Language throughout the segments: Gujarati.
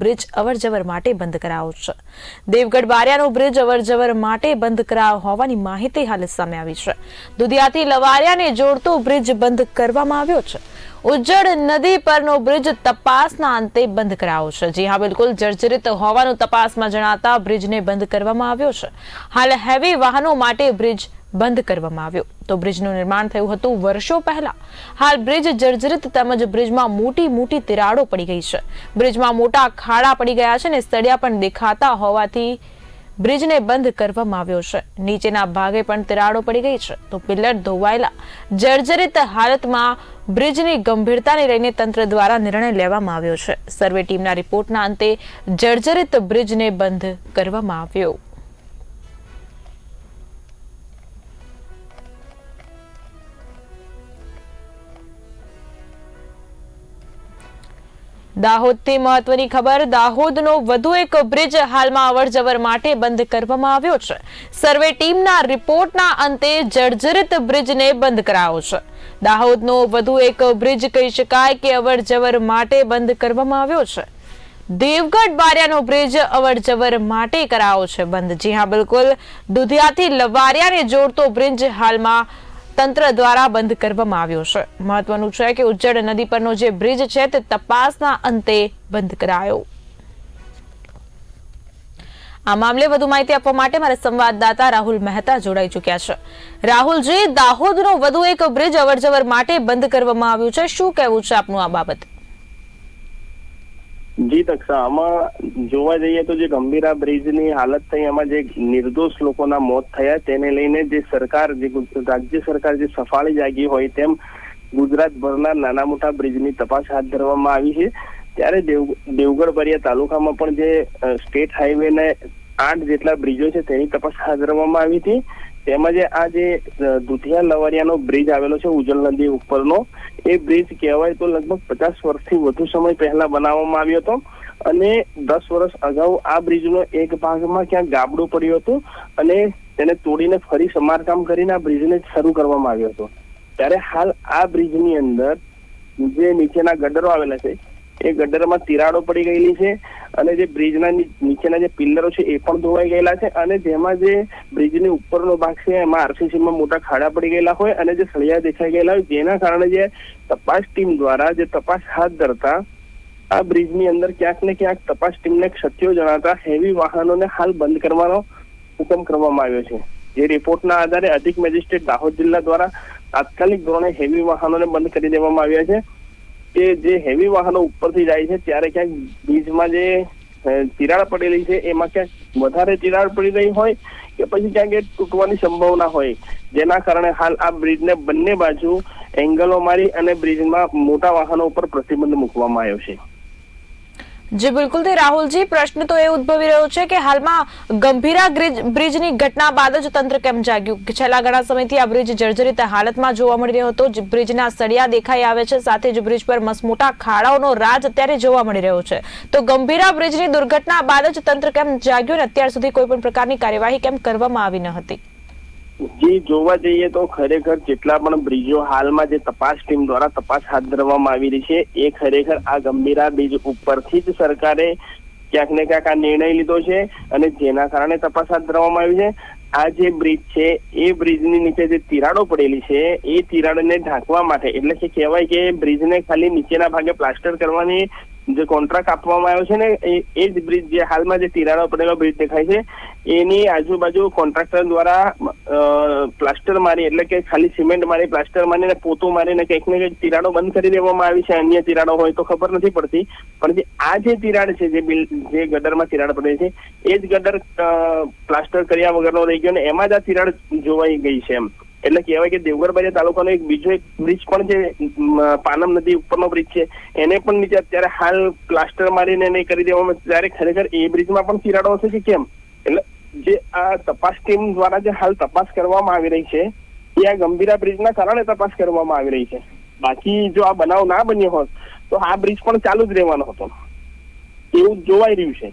બ્રિજ અવરજવર માટે બંધ કરાયો છે. દેવગઢ બારિયાનો બ્રિજ અવરજવર માટે બંધ કરાયો હોવાની માહિતી હાલ સામે આવી છે. દુધિયાથી લવારિયાને જોડતો બ્રિજ બંધ કરવામાં આવ્યો છે. ઉજ્જડ નદી પરનો બ્રિજ તપાસના અંતે બંધ કરાયો છે. જી હા, બિલકુલ જર્જરિત હોવાનું તપાસમાં જણાતા બ્રિજને બંધ કરવામાં આવ્યો છે. હાલ હેવી વાહનો માટે બ્રિજ બંધ કરવામાં આવ્યો. તો બ્રિજનું નિર્માણ થયું હતું વર્ષો પહેલા. હાલ બ્રિજ જર્જરિત તેમજ બ્રિજમાં મોટી મોટી તિરાડો પડી ગઈ છે. બ્રિજમાં મોટા ખાડા પડી ગયા છે અને સળિયા પણ દેખાતા હોવાથી બ્રિજને બંધ કરવામાં આવ્યો છે. નીચેના ભાગે પણ તિરાડો પડી ગઈ છે. તો પિલર ધોવાયેલા જર્જરિત હાલતમાં બ્રિજની ગંભીરતાને લઈને તંત્ર દ્વારા નિર્ણય લેવામાં આવ્યો છે. સર્વે ટીમના રિપોર્ટના અંતે જર્જરિત બ્રિજને બંધ કરવામાં આવ્યો. દાહોદથી મહત્વની ખબર, દાહોદનો વધુ એક બ્રિજ હાલમાં અવરજવર માટે બંધ કરવામાં આવ્યો છે. સર્વે ટીમના રિપોર્ટના અંતે જર્જરિત બ્રિજને બંધ કરાયો છે. દાહોદનો વધુ એક બ્રિજ કહી શકાય કે અવરજવર માટે બંધ કરવામાં આવ્યો છે. દેવગઢ બારિયાનો બ્રિજ અવરજવર માટે કરાયો છે બંધ. જી હા, બિલકુલ. દુધિયાથી લવારિયાને જોડતો બ્રિજ હાલમાં તંત્ર દ્વારા બંધ કરવામાં આવ્યો છે. મહત્વનું છે કે ઉજ્જડ નદી પરનો જે બ્રિજ છે તે તપાસના અંતે બંધ કરાયો. આ મામલે વધુ માહિતી આપવા માટે મારા સંવાદદાતા રાહુલ મહેતા જોડાઈ ચુક્યા છે. રાહુલજી, દાહોદનો વધુ એક બ્રિજ અવરજવર માટે બંધ કરવામાં આવ્યું છે. શું કહેવું છે આપનું આ બાબત? જી તક્ષા આમાં જોવા જઈએ તો જે ગંભીરા બ્રિજની હાલત થઈ એમાં જે નિર્દોષ લોકોના મોત થયા, તેને લઈને જે સરકાર, જે રાજ્ય સરકાર જે સફાળી જાગી હોય, તેમ ગુજરાતભરના નાના મોટા બ્રિજની તપાસ હાથ ધરવામાં આવી છે. ત્યારે દેવ દેવગઢ બરિયા તાલુકામાં પણ જે સ્ટેટ હાઈવે ને આઠ જેટલા બ્રિજો છે, તેની તપાસ હાથ ધરવામાં આવી હતી. તેમજ આ જે દુધિયા લવારિયાનો બ્રિજ આવેલો છે ઉજલ નદી ઉપરનો, એ બ્રિજ કહેવાય તો લગભગ પચાસ વર્ષથી વધુ સમય પહેલા બનાવવામાં આવ્યો હતો અને દસ વર્ષ અગાઉ આ બ્રિજનો એક ભાગમાં ક્યાંક ગાબડું પડ્યું હતું અને તેને તોડીને ફરી સમારકામ કરીને આ બ્રિજને શરૂ કરવામાં આવ્યો હતો. ત્યારે હાલ આ બ્રિજની અંદર જે નીચેના ગડરો આવેલા છે એ ગટરમાં તિરાડો પડી ગયેલી છે અને જે બ્રિજના નીચેના જે પિલ્લરો છે એ પણ ધોવાઈ ગયેલા છે અને જેમાં જે બ્રિજની ઉપરનો ભાગ છે એમાં આરસીસીમાં મોટા ખાડા પડી ગયેલા હોય અને જે સળિયા દેખાઈ ગયેલા હોય જેના કારણે જે તપાસ ટીમ દ્વારા જે તપાસ હાથ ધરતા આ બ્રિજની અંદર ક્યાંક ને ક્યાંક તપાસ ટીમને ક્ષતિઓ જણાતા હેવી વાહનોને હાલ બંધ કરવાનો હુકમ કરવામાં આવ્યો છે. જે રિપોર્ટના આધારે અધિક મેજિસ્ટ્રેટ દાહોદ જિલ્લા દ્વારા તાત્કાલિક ધોરણે હેવી વાહનોને બંધ કરી દેવામાં આવ્યા છે. કે જે હેવી વાહનો ઉપરથી જાય છે, ત્યારે ક્યાંક બ્રિજમાં જે તિરાડ પડેલી છે, એમાં ક્યાંક વધારે તિરાડ પડી રહી હોય કે પછી ક્યાંક એ તૂટવાની સંભાવના હોય. જેના કારણે હાલ આ બ્રિજને બંને બાજુ એંગલો મારી અને બ્રિજમાં મોટા વાહનો ઉપર પ્રતિબંધ મૂકવામાં આવ્યો છે. જી, બિલકુલ. તે રાહુલજી, પ્રશ્ન તો એ ઉદ્ભવી રહ્યો છે કે હાલમાં ગંભીરા બ્રિજ- બ્રિજની ઘટના બાદ જ તંત્ર કેમ જાગ્યું? છેલ્લા ઘણા સમયથી આ બ્રિજ જર્જરિત હાલતમાં જોવા મળી રહ્યો હતો. બ્રિજના સળિયા દેખાઈ આવે છે, સાથે જ બ્રિજ પર મસમોટા ખાડાઓનો રાજ અત્યારે જોવા મળી રહ્યો છે. તો ગંભીરા બ્રિજની દુર્ઘટના બાદ જ તંત્ર કેમ જાગ્યું અને અત્યાર સુધી કોઈ પણ પ્રકારની કાર્યવાહી કેમ કરવામાં આવી ન હતી? જે જોવા જઈએ તો ખરેખર જેટલા પણ બ્રિજો હાલમાં જે તપાસ ટીમ દ્વારા તપાસ હાથ ધરવામાં આવી રહી છે, એ ખરેખર આ ગંભીરા બ્રિજ ઉપરથી જ સરકારે ક્યાંક ને ક્યાંક આ નિર્ણય લીધો છે અને જેના કારણે તપાસ હાથ ધરવામાં આવી છે. આ જે બ્રિજ છે, એ બ્રિજની નીચે જે તિરાડો પડેલી છે, એ તિરાડને ઢાંકવા માટે, એટલે કે કહેવાય કે બ્રિજને ખાલી નીચેના ભાગે પ્લાસ્ટર કરવાની જે કોન્ટ્રાક્ટ આપવામાં આવ્યો છે ને, એ જ બ્રિજ જે હાલમાં જે તિરાડો પડેલો બ્રિજ દેખાય છે, એની આજુબાજુ કોન્ટ્રાક્ટર દ્વારા પ્લાસ્ટર મારી, એટલે કે ખાલી સિમેન્ટ મારી પ્લાસ્ટર મારીને, પોતું મારીને કંઈક ને કંઈક તિરાડો બંધ કરી દેવામાં આવી છે. અન્ય તિરાડો હોય તો ખબર નથી પડતી. પણ જે આ જે તિરાડ છે, જે બિલ, જે ગટરમાં તિરાડ પડે છે, એ જ ગદર પ્લાસ્ટર કર્યા વગરનો રહી ગયો ને, એમાં જ આ તિરાડ જોવાઈ ગઈ છે એમ. એટલે કહેવાય કે દેવગઢ તાલુકાનો એક બીજો એક બ્રિજ પણ છે પાનમ નદી ઉપરનો બ્રિજ છે. એને પણ નીચે અત્યારે હાલ પ્લાસ્ટર મારીને એને કરી દેવામાં ત્યારે ખરેખર એ બ્રિજમાં પણ તિરાડો હશે કે કેમ? એટલે જે આ તપાસ ટીમ દ્વારા જે હાલ તપાસ કરવામાં આવી રહી છે, એ આ ગંભીરા બ્રિજના કારણે તપાસ કરવામાં આવી રહી છે. બાકી જો આ બનાવ ના બન્યો હોત, તો આ બ્રિજ પણ ચાલુ જ રહેવાનો હતો. એવું જોવાઈ રહ્યું છે.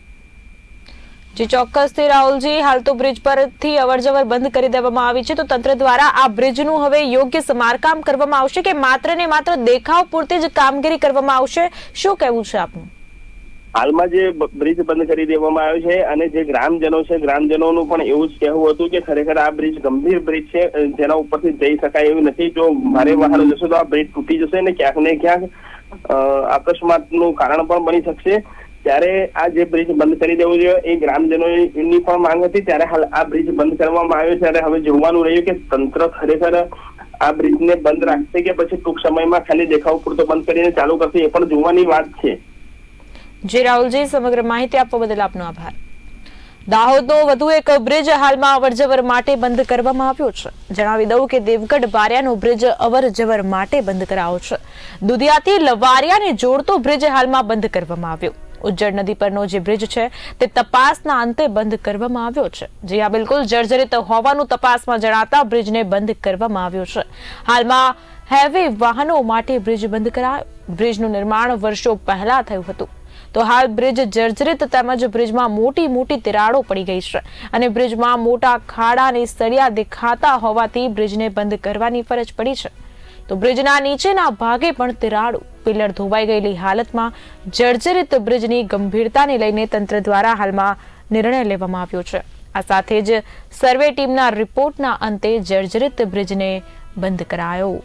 જી ચોક્કસથી રાહુલજી હાલ તો બ્રિજ પરથી અવરજવર બંધ કરી દેવામાં આવી છે. તો તંત્ર દ્વારા આ બ્રિજનું હવે યોગ્ય સમારકામ કરવામાં આવશે કે માત્ર ને માત્ર દેખાવ પૂરતી જ કામગીરી કરવામાં આવશે? શું કહેવું છે આપનું? હાલમાં જે બ્રિજ બંધ કરી દેવામાં આવ્યો છે અને જે ગ્રામજનો છે ગ્રામજનોનું પણ એવું જ કહેવું હતું કે ખરેખર આ બ્રિજ ગંભીર બ્રિજ છે જેના ઉપરથી જઈ શકાય એવું નથી. જો ભારે વાહનો જશે તો આ બ્રિજ તૂટી જશે અને ક્યાંક ને ક્યાંક અ, અકસ્માતનું કારણ પણ બની શકશે. ત્યારે આ જે બ્રિજ બંધ કરી દેવો જોઈએ, એ ગ્રામજનોની પણ માંગ હતી, ત્યારે હાલ આ બ્રિજ બંધ કરવામાં આવ્યો ત્યારે હવે જોવાનું રહ્યું કે તંત્ર ખરેખર આ બ્રિજને બંધ રાખશે કે પછી ટૂંક સમયમાં ખાલી દેખાવ પૂરતો બંધ કરીને ચાલુ કરશે, એ પણ જોવાની વાત છે. જી રાહુલજી, સમગ્ર માહિતી આપવા બદલ આપનો આભાર. દાહોદનો વધુ એક બ્રિજ હાલમાં અવરજવર માટે બંધ કરવામાં આવ્યો છે. જણાવી દઉં કે દેવગઢ બારિયાનો બ્રિજ અવરજવર માટે બંધ કરાયો છે. દુધિયાથી લવારિયાને જોડતો બ્રિજ હાલમાં બંધ કરવામાં આવ્યો. ઉજ્જડ નદી પરનો જે બ્રિજ છે, તે તપાસના અંતે બંધ કરવામાં આવ્યો છે. જે આ બિલકુલ જર્જરિત હોવાનું તપાસમાં જણાતા બ્રિજને બંધ કરવામાં આવ્યો છે. હાલમાં હેવી વાહનો માટે બ્રિજ બંધ કરાયો. બ્રિજનું નિર્માણ વર્ષો પહેલા થયું હતું. તો હાલ બ્રિજ જર્જરિત તેમજ બ્રિજમાં મોટી મોટી તિરાડો પડી ગઈ છે અને બ્રિજમાં મોટા ખાડા અને સળિયા દેખાતા હોવાથી બ્રિજને બંધ કરવાની ફરજ પડી છે. તો બ્રિજના નીચેના ભાગે પણ તિરાડો પિલર ધોવાઈ ગયેલી હાલતમાં જર્જરિત બ્રિજની ગંભીરતાને લઈને તંત્ર દ્વારા હાલમાં નિર્ણય લેવામાં આવ્યો છે. આ સાથે જ સર્વે ટીમના રિપોર્ટના અંતે જર્જરિત બ્રિજને બંધ કરાયો.